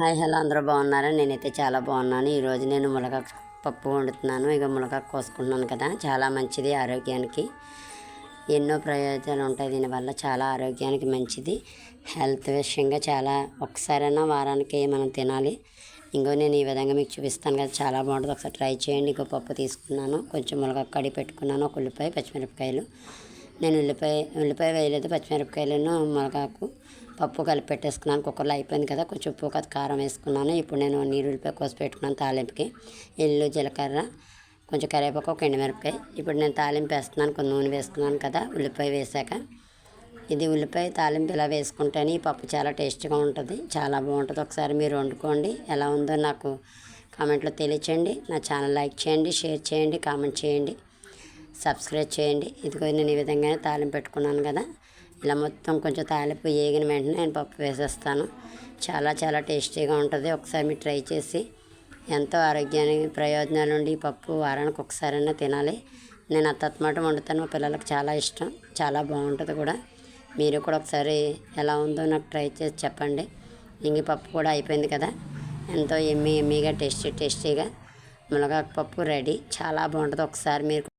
Hi hello అందరూ బాగున్నారా? నేనైతే చాలా బాగున్నాను. ఈరోజు నేను మునగాకు పప్పు వండుతున్నాను. ఇక మునగాకు కోసుకుంటున్నాను కదా. చాలా మంచిది ఆరోగ్యానికి. ఎన్నో ప్రయోజనాలు ఉంటాయి దీనివల్ల. చాలా ఆరోగ్యానికి మంచిది. హెల్త్ విషయంగా చాలా ఒకసారైనా వారానికి మనం తినాలి. ఇంకో నేను ఈ విధంగా మీకు చూపిస్తాను కదా. చాలా బాగుంటుంది. ఒకసారి ట్రై చేయండి. ఇంకో పప్పు తీసుకున్నాను. కొంచెం మునగాకు కడిగి పెట్టుకున్నాను. ఒక ఉల్లిపాయ పచ్చిమిరపకాయలు. నేను ఉల్లిపాయ ఉల్లిపాయ వేయలేదు పచ్చిమిరపకాయలను మునగాకు పప్పు కలిపి పెట్టేసుకున్నాను. కుక్కర్లో అయిపోయింది కదా కొంచెం ఉప్పు కారం వేసుకున్నాను. ఇప్పుడు నేను నీరు ఉల్లిపాయ కోసి పెట్టుకున్నాను తాలింపుకి. ఎల్లు జీలకర్ర కొంచెం కరివేపాకు ఒక ఎండుమిరపకాయ. ఇప్పుడు నేను తాలింపు వేస్తున్నాను కొంచెం నూనె వేసుకున్నాను కదా ఉల్లిపాయ వేసాక. ఇది ఉల్లిపాయ తాలింపు ఇలా వేసుకుంటేనే ఈ పప్పు చాలా టేస్ట్గా ఉంటుంది చాలా బాగుంటుంది. ఒకసారి మీరు వండుకోండి ఎలా ఉందో నాకు కామెంట్లో తెలియచేయండి. నా ఛానల్ లైక్ చేయండి షేర్ చేయండి కామెంట్ చేయండి. సబ్స్క్రైబ్ చేయండి. ఇదిగో నేను ఈ విధంగానే తాలింపు పెట్టుకున్నాను కదా. ఇలా మొత్తం కొంచెం తాలింపు వేగిన వెంటనే నేను పప్పు వేసేస్తాను. చాలా చాలా టేస్టీగా ఉంటుంది. ఒకసారి మీరు ట్రై చేసి ఎంతో ఆరోగ్యానికి ప్రయోజనాలు ఉండి ఈ పప్పు వారానికి ఒకసారైనా తినాలి. నేను అత్తమాట వండుతాను. మా పిల్లలకు చాలా ఇష్టం. చాలా బాగుంటుంది కూడా. మీరు కూడా ఒకసారి ఎలా ఉందో నాకు ట్రై చేసి చెప్పండి. ఇంగి పప్పు కూడా అయిపోయింది కదా. ఎంతో ఎమ్మి ఎమ్మిగా టేస్టీ టేస్టీగా మునగాకు పప్పు రెడీ. చాలా బాగుంటుంది. ఒకసారి మీరు